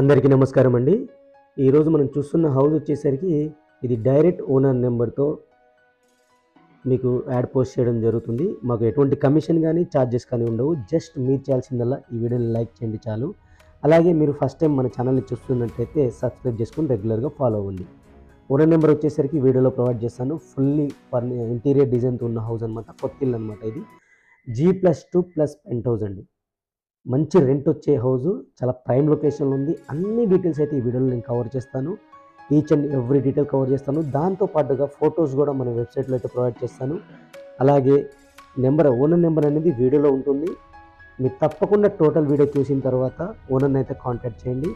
అందరికీ నమస్కారం అండి. ఈరోజు మనం చూస్తున్న హౌస్ వచ్చేసరికి ఇది డైరెక్ట్ ఓనర్ నెంబర్తో మీకు యాడ్ పోస్ట్ చేయడం జరుగుతుంది. మాకు ఎటువంటి కమిషన్ కానీ ఛార్జెస్ కానీ ఉండవు. జస్ట్ మీరు చేయాల్సిందల్లా ఈ వీడియోని లైక్ చేయండి చాలు. అలాగే మీరు ఫస్ట్ టైం మన ఛానల్ని చూస్తున్నట్టయితే సబ్స్క్రైబ్ చేసుకుని రెగ్యులర్గా ఫాలో అవ్వండి. ఓనర్ నెంబర్ వచ్చేసరికి వీడియోలో ప్రొవైడ్ చేస్తాను. ఫుల్లీ ఫర్ని ఇంటీరియర్ డిజైన్తో ఉన్న హౌస్ అనమాట కొత్త ఇల్లు అనమాట ఇది. G plus two plus penthouse అండి. మంచి రెంట్ వచ్చే హౌస్ చాలా ప్రైమ్ లొకేషన్లో ఉంది. అన్ని డీటెయిల్స్ అయితే ఈ వీడియోలో నేను కవర్ చేస్తాను. Each and every detail cover చేస్తాను. దాంతో పాటుగా ఫొటోస్ కూడా మన వెబ్సైట్లో అయితే ప్రొవైడ్ చేస్తాను. అలాగే నెంబర్ ఓనర్ నెంబర్ అనేది వీడియోలో ఉంటుంది. మీరు తప్పకుండా టోటల్ వీడియో చూసిన తర్వాత ఓనర్ని అయితే కాంటాక్ట్ చేయండి.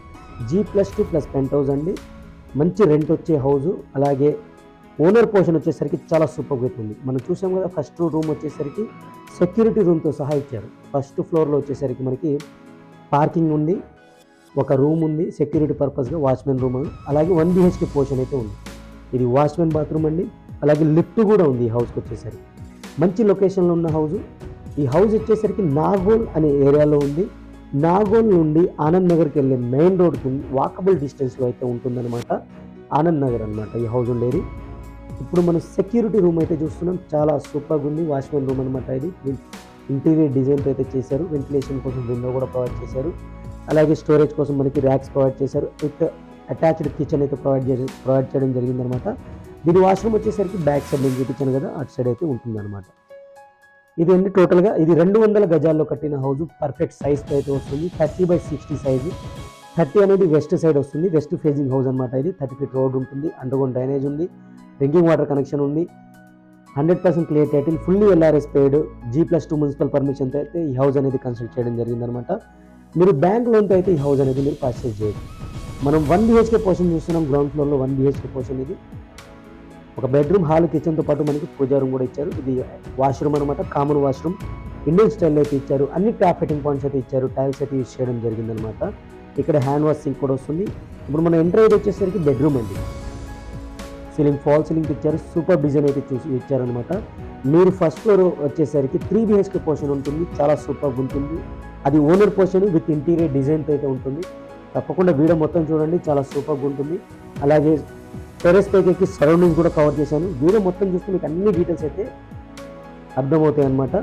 G plus two plus penthouse అండి. మంచి రెంట్ వచ్చే హౌజు అలాగే ఓనర్ పోర్షన్ వచ్చేసరికి చాలా సూపర్గా అవుతుంది మనం చూసాం కదా ఫస్ట్ రూమ్ వచ్చేసరికి సెక్యూరిటీ రూమ్తో సహా ఇచ్చారు. ఫస్ట్ ఫ్లోర్లో వచ్చేసరికి మనకి పార్కింగ్ ఉంది ఒక రూమ్ ఉంది సెక్యూరిటీ పర్పస్గా వాచ్మెన్ రూమ్ అలాగే వన్ బిహెచ్కే పోర్షన్ అయితే ఉంది. ఇది వాచ్మెన్ బాత్రూమ్ అండి అలాగే లిఫ్ట్ కూడా ఉంది ఈ హౌస్కి వచ్చేసరికి. మంచి లొకేషన్లో ఉన్న హౌస్ ఈ హౌస్ వచ్చేసరికి నాగోల్ అనే ఏరియాలో ఉంది. నాగోల్ నుండి ఆనంద్ నగర్కి వెళ్ళే మెయిన్ రోడ్కి వాకబుల్ డిస్టెన్స్లో అయితే ఉంటుందన్నమాట. ఆనంద్ నగర్ అనమాట ఈ హౌస్ ఉండేది. ఇప్పుడు మనం సెక్యూరిటీ రూమ్ అయితే చూస్తున్నాం. చాలా సూపర్గా ఉంది. వాచ్మెన్ రూమ్ అనమాట ఇది. ఇంటీరియర్ డిజైన్తో అయితే చేశారు. వెంటిలేషన్ కోసం విండో కూడా ప్రొవైడ్ చేశారు. అలాగే స్టోరేజ్ కోసం మనకి ర్యాక్స్ ప్రొవైడ్ చేశారు. విత్ అటాచ్డ్ కిచెన్ అయితే ప్రొవైడ్ చేసి ప్రొవైడ్ చేయడం జరిగిందనమాట దీని వాష్రూమ్ వచ్చేసరికి బ్యాక్ సైడ్ నేను చూపించాను కదా అటు సైడ్ అయితే ఉంటుందన్నమాట. ఇది అండి టోటల్గా ఇది రెండు వందల గజాల్లో కట్టిన హౌస్ పర్ఫెక్ట్ సైజ్తో అయితే వస్తుంది. Thirty by sixty size thirty అనేది వెస్ట్ సైడ్ వస్తుంది. వెస్ట్ ఫేజింగ్ హౌస్ అనమాట ఇది. థర్టీ ఫీట్ రోడ్ ఉంటుంది. అండర్గ్రౌండ్ డ్రైనేజ్ ఉంది. డ్రింకింగ్ వాటర్ కనెక్షన్ ఉంది. Hundred percent clear title. Fully LRS paid. G plus two municipal పర్మిషన్తో అయితే ఈ హౌస్ అనేది కన్స్ట్రక్ట్ చేయడం జరిగిందనమాట మీరు బ్యాంక్ లోన్తో అయితే ఈ హౌస్ అనేది మీరు పర్చేస్ చేయదు మనం వన్ బిహెచ్కే పోర్షన్ చూస్తున్నాం. గ్రౌండ్ ఫ్లోర్లో వన్ బిహెచ్కే పోర్షన్ ఇది. ఒక బెడ్రూమ్ హాల్ కిచెన్తో పాటు మనకి పూజా రూమ్ కూడా ఇచ్చారు. ఇది వాష్రూమ్ అనమాట కామన్ వాష్రూమ్ ఇండియన్ స్టైల్లో అయితే ఇచ్చారు. అన్ని ట్యాప్ ఫిట్టింగ్ పాయింట్స్ అయితే ఇచ్చారు. టైల్స్ అయితే యూజ్ చేయడం జరిగిందనమాట ఇక్కడ హ్యాండ్ వాష్ సింక్ కూడా వస్తుంది. ఇప్పుడు మన ఎంటర్ అయితే వచ్చేసరికి బెడ్రూమ్ అండి. సీలింగ్ ఫాల్ సీలింగ్ ఇచ్చారు సూపర్ డిజైన్ అయితే చూసి ఇచ్చారనమాట మీరు ఫస్ట్ ఫ్లోర్ వచ్చేసరికి త్రీ బిహెచ్కే పోర్షన్ ఉంటుంది చాలా సూపర్ ఉంటుంది. అది ఓనర్ పోర్షన్ విత్ ఇంటీరియర్ డిజైన్తో అయితే ఉంటుంది. తప్పకుండా వీడియో మొత్తం చూడండి చాలా సూపర్గా ఉంటుంది. అలాగే టెరెస్ పైకి సరౌండింగ్స్ కూడా కవర్ చేశాను. వీడియో మొత్తం చూస్తే మీకు అన్ని డీటెయిల్స్ అయితే అర్థమవుతాయి అనమాట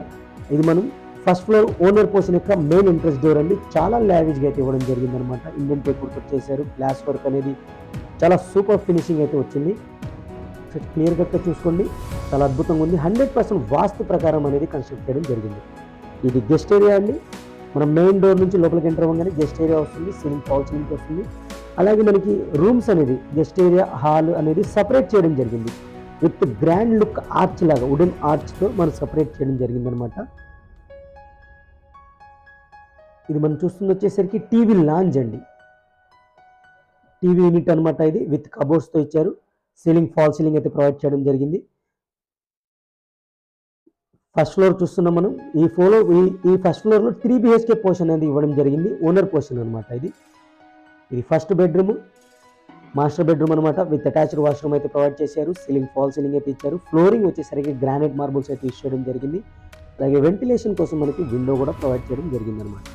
ఇది మనం ఫస్ట్ ఫ్లోర్ ఓనర్ పోర్షన్ యొక్క మెయిన్ ఇంట్రెస్ట్ డోర్ అండి. చాలా లావిజ్గా అయితే ఇవ్వడం జరిగిందనమాట ఇండియన్ పేపర్తో చేశారు గ్లాస్ వర్క్ అనేది చాలా సూపర్ ఫినిషింగ్ అయితే వచ్చింది. క్లియర్ కట్గా చూసుకోండి. చాలా అద్భుతంగా ఉంది. హండ్రెడ్ పర్సెంట్ వాస్తు ప్రకారం అనేది కన్స్ట్రక్ట్ చేయడం జరిగింది. ఇది గెస్ట్ ఏరియా అండి. మనం మెయిన్ డోర్ నుంచి లోపలికి ఎంటర్ అవ్వగానే గెస్ట్ ఏరియా వస్తుంది. సీలింగ్ ఫాల్ సీలింగ్ వస్తుంది. అలాగే మనకి రూమ్స్ అనేది గెస్ట్ ఏరియా హాల్ అనేది సపరేట్ చేయడం జరిగింది. విత్ గ్రాండ్ లుక్ ఆర్చ్ లాగా వుడెన్ ఆర్చ్తో మనం సపరేట్ చేయడం జరిగింది అనమాట ఇది మనం చూస్తుంది వచ్చేసరికి టీవీ లాంజ్ అండి. టీవీ యూనిట్ అనమాట ఇది విత్ కబోర్డ్స్తో ఇచ్చారు. సీలింగ్ ఫాల్ సీలింగ్ అయితే ప్రొవైడ్ చేయడం జరిగింది. ఫస్ట్ ఫ్లోర్ చూస్తున్నాం మనం. ఈ ఫ్లోర్ ఈ ఈ ఫస్ట్ ఫ్లోర్లో త్రీ బిహెచ్కే పోర్షన్ అనేది ఇవ్వడం జరిగింది. ఓనర్ పోర్షన్ అనమాట ఇది. ఇది ఫస్ట్ బెడ్రూమ్. మాస్టర్ బెడ్రూమ్ అనమాట విత్ అటాచ్డ్ వాష్రూమ్ అయితే ప్రొవైడ్ చేశారు. సీలింగ్ ఫాల్ సీలింగ్ అయితే ఇచ్చారు. ఫ్లోరింగ్ వచ్చేసరికి గ్రానైట్ మార్బుల్స్ అయితే యూస్ చేయడం జరిగింది. అలాగే వెంటిలేషన్ కోసం మనకి విండో కూడా ప్రొవైడ్ చేయడం జరిగింది అనమాట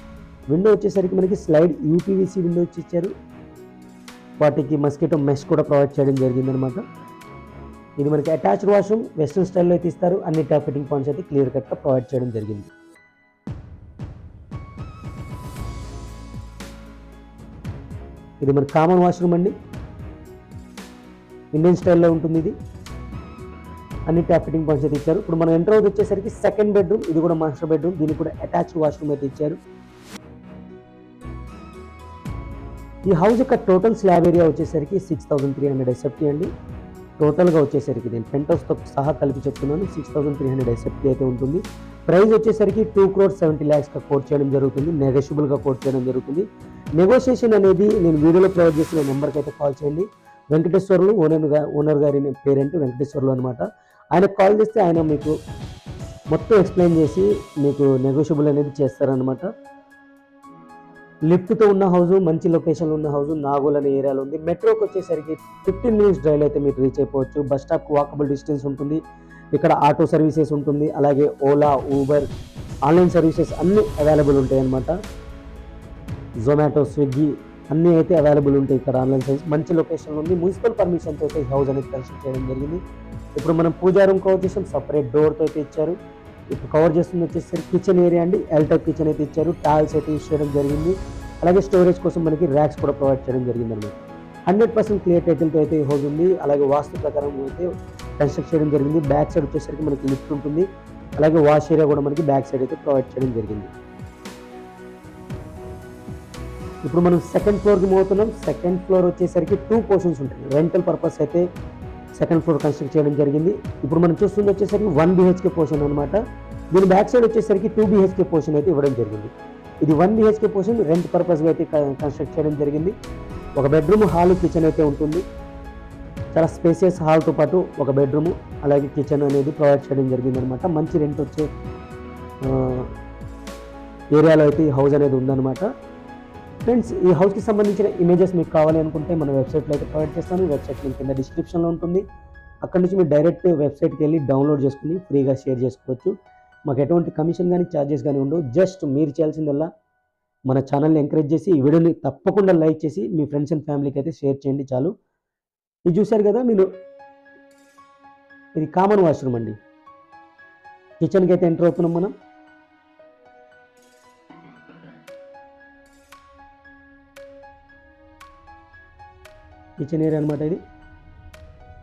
విండో వచ్చేసరికి మనకి స్లైడ్ యూపీవీసీ విండో వచ్చి ఇచ్చారు. వాటికి మస్కిటో మెష్ కూడా ప్రొవైడ్ చేయడం జరిగిందనమాట ఇది మనకి అటాచ్డ్ వాష్రూమ్ వెస్ట్రన్ స్టైల్లో అయితే ఇస్తారు. అన్ని ట్యాప్ ఫిట్టింగ్ పాయింట్స్ అయితే క్లియర్ కట్గా ప్రొవైడ్ చేయడం జరిగింది. ఇది మన కామన్ వాష్రూమ్ అండి. ఇండియన్ స్టైల్లో ఉంటుంది ఇది. అన్ని ట్యాప్ ఫిట్టింగ్ పాయింట్స్ అయితే ఇచ్చారు. ఇప్పుడు మనం ఎంటర్ వచ్చేసరికి సెకండ్ బెడ్రూమ్ ఇది కూడా మాస్టర్ బెడ్రూమ్ దీనికి కూడా అటాచ్డ్ వాష్రూమ్ అయితే ఇచ్చారు. ఈ హౌస్ యొక్క టోటల్ స్లాబ్ ఏరియా వచ్చేసరికి six thousand three hundred SFT అండి. టోటల్గా వచ్చేసరికి నేను పెంట్ హౌస్తో సహా కలిపి చెప్తున్నాను six thousand three hundred SFT అయితే ఉంటుంది. ప్రైస్ వచ్చేసరికి టూ క్రోర్ సెవెంటీ ల్యాక్స్గా కోట్ చేయడం జరుగుతుంది నెగోషియబుల్గా కోట్ చేయడం జరుగుతుంది. నెగోషియేషన్ అనేది నేను వీడియోలో ప్రొవైడ్ చేసిన నెంబర్కి అయితే కాల్ చేయండి. వెంకటేశ్వర్లు ఓనర్గా ఓనర్ గారి పేరెంట్ వెంకటేశ్వర్లు అనమాట ఆయన కాల్ చేస్తే ఆయన మీకు మొత్తం ఎక్స్ప్లెయిన్ చేసి మీకు నెగోషియబుల్ అనేది చేస్తారనమాట లిఫ్ట్తో ఉన్న హౌస్ మంచి లొకేషన్లో ఉన్న హౌస్ నాగోల్ అనే ఏరియాలో ఉంది. మెట్రోకి వచ్చేసరికి ఫిఫ్టీన్ మినిట్స్ డ్రైవ్ అయితే మీరు రీచ్ అయిపోవచ్చు. బస్ స్టాప్కి వాకబుల్ డిస్టెన్స్ ఉంటుంది. ఇక్కడ ఆటో సర్వీసెస్ ఉంటుంది. అలాగే ఓలా ఊబర్ ఆన్లైన్ సర్వీసెస్ అన్నీ అవైలబుల్ ఉంటాయి అన్నమాట. జొమాటో స్విగ్గీ అన్నీ అయితే అవైలబుల్ ఉంటాయి ఇక్కడ ఆన్లైన్ సర్వీస్ మంచి లొకేషన్లో ఉంది. మున్సిపల్ పర్మిషన్తో అయితే హౌస్ అనేది కన్స్ట్రక్ట్ చేయడం జరిగింది. ఇప్పుడు మనం పూజా రూమ్కి వచ్చేసాం సపరేట్ డోర్తో అయితే ఇచ్చారు. ఇప్పుడు కవర్ చేస్తుంది వచ్చేసరికి కిచెన్ ఏరియా అండి. ఎల్ కిచెన్ అయితే ఇచ్చారు. టాల్స్ అయితే యూస్ చేయడం జరిగింది. అలాగే స్టోరేజ్ కోసం మనకి ర్యాక్స్ కూడా ప్రొవైడ్ చేయడం జరిగింది అనమాట హండ్రెడ్ పర్సెంట్ క్లియర్ టైటిల్తో అయితే హోజ్ ఉంది. అలాగే వాస్తు ప్రకారం అయితే కన్స్ట్రక్ట్ చేయడం జరిగింది. బ్యాక్ సైడ్ వచ్చేసరికి మనకి లిఫ్ట్ ఉంటుంది. అలాగే వాష్ ఏరియా కూడా మనకి బ్యాక్ సైడ్ అయితే ప్రొవైడ్ చేయడం జరిగింది. ఇప్పుడు మనం సెకండ్ ఫ్లోర్కి మోతున్నాం సెకండ్ ఫ్లోర్ వచ్చేసరికి టూ పోర్షన్స్ ఉంటాయి. రెంటల్ పర్పస్ అయితే సెకండ్ ఫ్లోర్ కన్స్ట్రక్ట్ చేయడం జరిగింది. ఇప్పుడు మనం చూస్తుంది వచ్చేసరికి వన్ బిహెచ్కే పోర్షన్ అనమాట దీని బ్యాక్ సైడ్ వచ్చేసరికి టూ బిహెచ్కే పోర్షన్ అయితే ఇవ్వడం జరిగింది. ఇది వన్ బిహెచ్కే పోర్షన్ రెంట్ పర్పస్గా అయితే కన్స్ట్రక్ట్ చేయడం జరిగింది. ఒక బెడ్రూమ్ హాల్ కిచెన్ అయితే ఉంటుంది. చాలా స్పేసియస్ హాల్తో పాటు ఒక బెడ్రూమ్ అలాగే కిచెన్ అనేది ప్రొవైడ్ చేయడం జరిగింది అనమాట మంచి రెంట్ వచ్చే ఏరియాలో అయితే ఈ హౌస్ అనేది ఉందన్నమాట. ఫ్రెండ్స్ ఈ హౌస్కి సంబంధించిన ఇమేజెస్ మీకు కావాలి అనుకుంటే మన వెబ్సైట్లో అయితే ప్రొవైడ్ చేస్తాను. వెబ్సైట్ లింక్ కింద డిస్క్రిప్షన్లో ఉంటుంది. అక్కడ నుంచి మీరు డైరెక్ట్ వెబ్సైట్కి వెళ్ళి డౌన్లోడ్ చేసుకుని ఫ్రీగా షేర్ చేసుకోవచ్చు. మాకు ఎటువంటి కమిషన్ కానీ ఛార్జెస్ కానీ ఉండవు. జస్ట్ మీరు చేయాల్సిందల్లా మన ఛానల్ని ఎంకరేజ్ చేసి ఈ వీడియోని తప్పకుండా లైక్ చేసి మీ ఫ్రెండ్స్ అండ్ ఫ్యామిలీకి అయితే షేర్ చేయండి చాలు. ఇది చూశారు కదా మీరు? ఇది కామన్ వాష్రూమ్ అండి. కిచెన్కి అయితే ఎంటర్ అవుతున్నాం మనం. కిచెన్ ఏరియా అనమాట ఇది.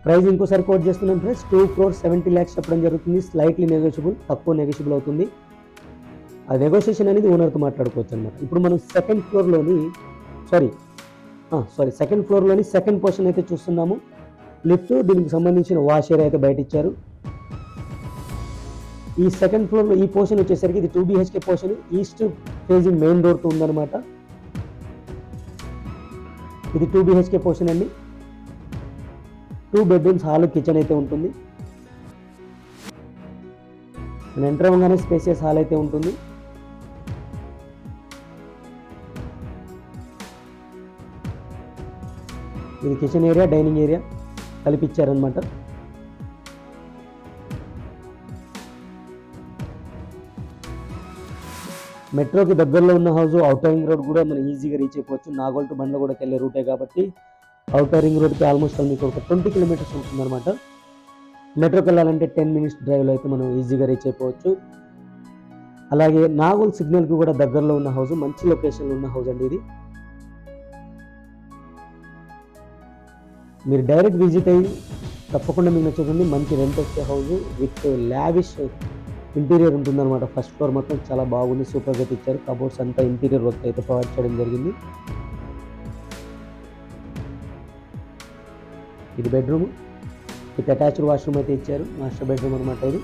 ప్రైస్ ఇంకోసారి కోట్ చేస్తున్నాం friends two crore seventy lakhs చెప్పడం జరుగుతుంది. స్లైట్లీ నెగోషియబుల్ తక్కువ నెగోషియబుల్ అవుతుంది. ఆ నెగోషియేషన్ అనేది ఓనర్తో మాట్లాడుకోవచ్చు అనమాట ఇప్పుడు మనం సెకండ్ ఫ్లోర్లోని సారీ సారీ సెకండ్ ఫ్లోర్లోని సెకండ్ పోర్షన్ అయితే చూస్తున్నాము. లిఫ్ట్ దీనికి సంబంధించిన వాష్ ఏరియా అయితే బయట ఇచ్చారు ఈ సెకండ్ ఫ్లోర్లో ఈ పోర్షన్ వచ్చేసరికి ఇది two BHK portion east facing main డోర్తో ఉందన్నమాట. ఇది టూ బిహెచ్కే పోర్షన్ అండి. టూ బెడ్రూమ్స్ హాల్ కిచెన్ అయితే ఉంటుంది. నేను ఎంటర్ అవ్వగానే స్పేసియస్ హాల్ అయితే ఉంటుంది. ఇది కిచెన్ ఏరియా డైనింగ్ ఏరియా కలిపిచ్చారనమాట మెట్రోకి దగ్గరలో ఉన్న హౌస్ అవుటర్ రింగ్ రోడ్ కూడా మనం ఈజీగా రీచ్ అయిపోవచ్చు. నాగోల్ టు బండ్ల కూడా వెళ్ళే రూటే కాబట్టి అవుటర్ రింగ్ రోడ్కి ఆల్మోస్ట్ మీకు ఒక ట్వంటీ కిలోమీటర్స్ ఉంటుందన్నమాట మెట్రోకి వెళ్ళాలంటే టెన్ మినిట్స్ డ్రైవ్లో అయితే మనం ఈజీగా రీచ్ అయిపోవచ్చు. అలాగే నాగోల్ సిగ్నల్కి కూడా దగ్గరలో ఉన్న హౌస్ మంచి లొకేషన్లో ఉన్న హౌస్ అండి ఇది. మీరు డైరెక్ట్ విజిట్ అయ్యి తప్పకుండా మీకు నచ్చుతుంది మంచి రెంట్ వచ్చే హౌస్ విత్ లావిష్ ఇంటీరియర్ ఉంటుందన్నమాట. ఫస్ట్ ఫ్లోర్ మొత్తం చాలా బాగుంది సూపర్గా ఇచ్చారు కబోర్డ్స్ అంతా ఇంటీరియర్ వర్క్ అయితే ప్రొవైడ్ చేయడం జరిగింది. ఇది బెడ్రూమ్ ఇది అటాచ్డ్ వాష్రూమ్ అయితే ఇచ్చారు. మాస్టర్ బెడ్రూమ్ అనమాట ఇది.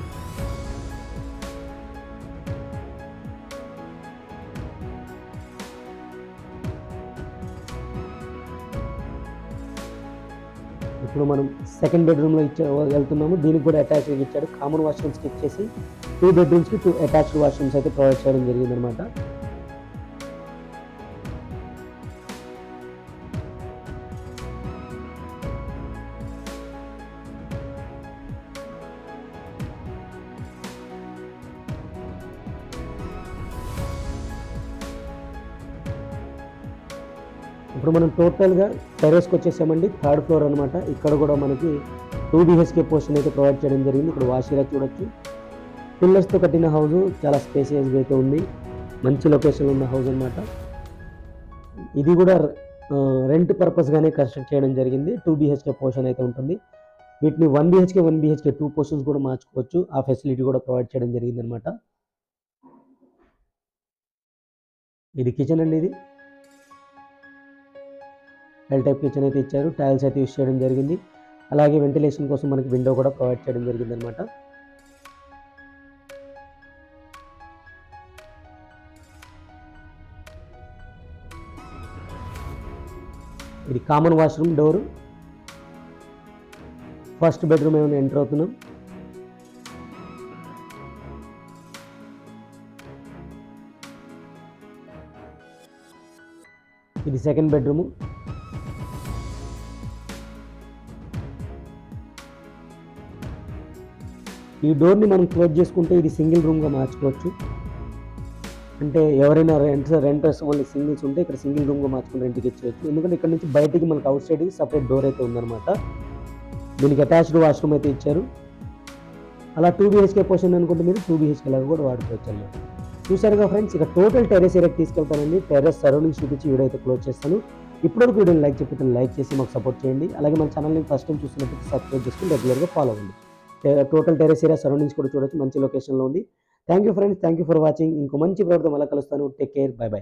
ఇప్పుడు మనం సెకండ్ బెడ్రూమ్లో ఇచ్చా వెళ్తున్నాము. దీనికి కూడా అటాచ్డ్ ఇచ్చాడు కామన్ వాష్రూమ్స్కి ఇచ్చేసి టూ బెడ్రూమ్స్కి టూ అటాచ్డ్ వాష్రూమ్స్ అయితే ప్రొవైడ్ చేయడం జరిగిందనమాట ఇప్పుడు మనం టోటల్గా టెరెస్కి వచ్చేసామండి థర్డ్ ఫ్లోర్ అనమాట ఇక్కడ కూడా మనకి టూ బిహెచ్కే పోర్షన్ అయితే ప్రొవైడ్ చేయడం జరిగింది. ఇక్కడ వాషిరా చూడొచ్చు. పిల్లర్స్తో కట్టిన హౌస్ చాలా స్పేసియస్గా అయితే ఉంది. మంచి లొకేషన్ ఉన్న హౌస్ అనమాట ఇది కూడా రెంట్ పర్పస్గానే కన్స్ట్రక్ట్ చేయడం జరిగింది. టూ బిహెచ్కే పోర్షన్ అయితే ఉంటుంది. వీటిని one BHK one BHK two portions కూడా మార్చుకోవచ్చు. ఆ ఫెసిలిటీ కూడా ప్రొవైడ్ చేయడం జరిగింది అనమాట ఇది కిచెన్ అండి ఇది. ఎల్ టైప్ కిచెన్ అయితే ఇచ్చారు. టైల్స్ అయితే యూస్ చేయడం జరిగింది. అలాగే వెంటిలేషన్ కోసం మనకి విండో కూడా ప్రొవైడ్ చేయడం జరిగింది అనమాట ఇది common washroom door first bedroom ఏమైనా ఎంటర్ అవుతున్నాం. ఇది సెకండ్ బెడ్రూము ఈ డోర్ని మనం క్లోజ్ చేసుకుంటే ఇది సింగిల్ రూమ్గా మార్చుకోవచ్చు. అంటే ఎవరైనా రెంట్ రెంటర్స్ వాళ్ళు సింగిల్స్ ఉంటే ఇక్కడ సింగిల్ రూమ్గా మార్చుకుని రెంట్కి ఇచ్చేయచ్చు. ఎందుకంటే ఇక్కడ నుంచి బయటికి మనకు అవుట్ సైడ్కి సపరేట్ డోర్ అయితే ఉందన్నమాట. దీనికి అటాచ్డ్ వాష్రూమ్ అయితే ఇచ్చారు. అలా టూ బీహెచ్కే పోషన్ అనుకుంటే మీరు టూ బీహెచ్కే లాగా కూడా వాడుకోవచ్చు అన్నమాట. చూసారుగా ఫ్రెండ్స్ ఇక టోటల్ టెరెస్ ఏరియాకి తీసుకెళ్తానండి. టెరెస్ సరౌండింగ్స్ చూపించి వీడియో అయితే క్లోజ్ చేస్తాను. ఇప్పటివరకు వీడియోని లైక్ చెప్పితే లైక్ చేసి మాకు సపోర్ట్ చేయండి. అలాగే మన ఛానల్ని ఫస్ట్ టైం చూస్తున్నట్టు సబ్స్క్రైబ్ చేసుకుని రెగ్యులర్గా ఫాలో అవ్వండి. టోటల్ టెరెస్ ఏరియా సరౌండింగ్స్ కూడా చూడొచ్చు. మంచి లొకేషన్లో ఉంది. Thank you friends thank you for watching ఇంకో మంచి ప్రోగ్రామ్ మళ్ళీ కలుస్తాను. Take care bye by